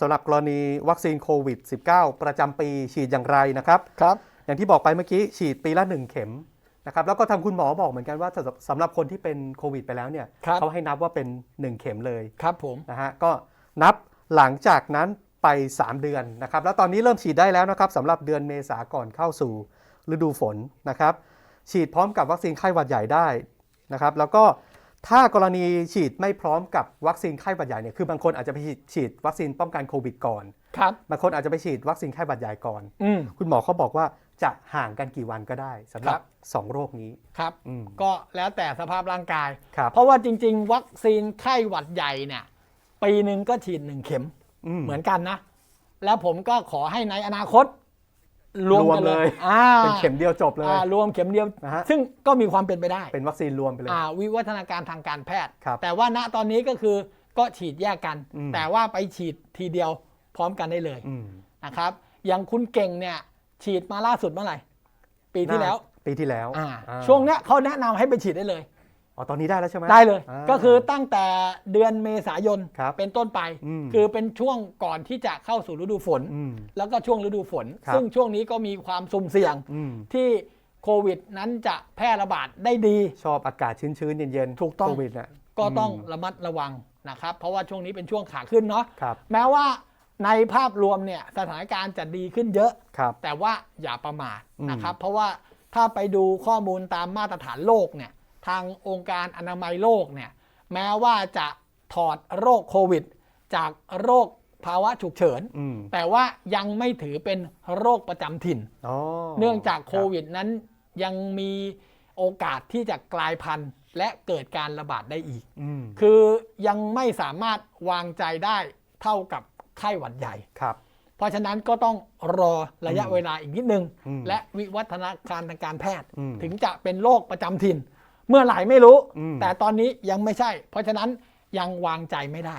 สำหรับกรณีวัคซีนโควิด -19 ประจำปีฉีดอย่างไรนะครับ ครับ อย่างที่บอกไปเมื่อกี้ฉีดปีละ 1 เข็มนะครับแล้วก็ทางคุณหมอบอกเหมือนกันว่าสำหรับสำหรับคนที่เป็นโควิด ไปแล้วเนี่ยครับเขาให้นับว่าเป็น 1 เข็มเลยครับผมนะฮะก็นับหลังจากนั้นไป 3 เดือนนะครับ แล้วตอนนี้เริ่มฉีดได้แล้วนะครับสำหรับเดือนเมษาก่อนเข้าสู่ฤดูฝนนะครับ ฉีดพร้อมกับวัคซีนไข้หวัดใหญ่ได้นะครับ แล้วก็ ถ้ากรณีฉีดไม่พร้อมกับวัคซีนไข้หวัดใหญ่เนี่ยคือบางคนอาจจะไปฉีดฉีดวัคซีนป้องกันโควิดก่อนครับบางคนอาจจะไปฉีดวัคซีนไข้หวัดใหญ่ก่อน อืม คุณหมอเขาบอกว่าจะห่างกันกี่วันก็ได้สำหรัครับบ2โรคนี้ ครับ อืม ก็แล้วแต่สภาพร่างกาย ครับเพราะว่าจริง ๆ วัคซีนไข้หวัดใหญ่เนี่ยปีหนึ่งก็ฉีดหนึ่งเข็มอืมเหมือนกันนะ แล้วผมก็ขอให้ในอนาคต รวมกันรวมเลเลยยอ่าเป็นเข็มเดียวจบเลย อ่ารวมเข็มเดียว นะฮะ ซึ่งก็มีความเป็นไปได้เป็นวัคซีนรวมไปเลย อ่าวิวัฒนาการทางการแพทย์ ครับแต่ว่าณตอนนี้ก็คือก็ฉีดแยกกัน อืม แต่ว่าไปฉีดทีเดียวพร้อมกันได้เลยอืมนะครับ อย่างคุณเก่งเนี่ยฉีดมาล่าสุดเมื่อไหร่ ปีที่แล้วปีที่แล้วอ่าอ่าช่วงเนี้ยเขาแนะนำให้ไปฉีดได้เลย อ๋อตอนนี้ได้แล้วใช่ไหมได้เลยา ก็คือตั้งแต่เดือนเมษายนครับเป็นต้นไป อืม คือเป็นช่วงก่อนที่จะเข้าสู่ฤดูฝน อืม แล้วก็ช่วงฤดูฝน ครับ ซึ่งช่วงนี้ก็มีความสุ่มเสี่ยงอืมที่โควิดนั้นจะแพร่ระบาดได้ดี ชอบอากาศชื้นๆ เย็นๆถูกต้อง โควิดน่ะก็ต้องมระมัดระวังนะครับ เพราะว่าช่วงนี้เป็นช่วงขาขึ้นเนาะ ครับแม้ว่าในภาพรวมเนี่ยสถานการณ์จะดีขึ้นเยอะ ครับ แต่ว่าอย่าประมาทอืมนะครับ เพราะว่าถ้าไปดูข้อมูลตามมาตรฐานโลกเนี่ย ทางองค์การอนามัยโลกเนี่ยแม้ว่าจะถอดโรคโควิด จากโรคภาวะฉุกเฉิน อืม แต่ว่ายังไม่ถือเป็นโรคประจำถิ่น อ๋อเนื่องจากโครับวิดนั้นยังมีโอกาสที่จะกลายพันธุ์และเกิดการระบาดได้อีก อืมคือยังไม่สามารถวางใจได้เท่ากับไข้หวัดใหญ่ ครับ เพราะฉะนั้นก็ต้องรอระยะอืมเวลาอีกนิดนึง อืมและวิวัฒนาการทางการแพทย์ อืม ถึงจะเป็นโรคประจำถิ่น เมื่อไหร่ไม่รู้อืมแต่ตอนนี้ยังไม่ใช่ เพราะฉะนั้นยังวางใจไม่ได้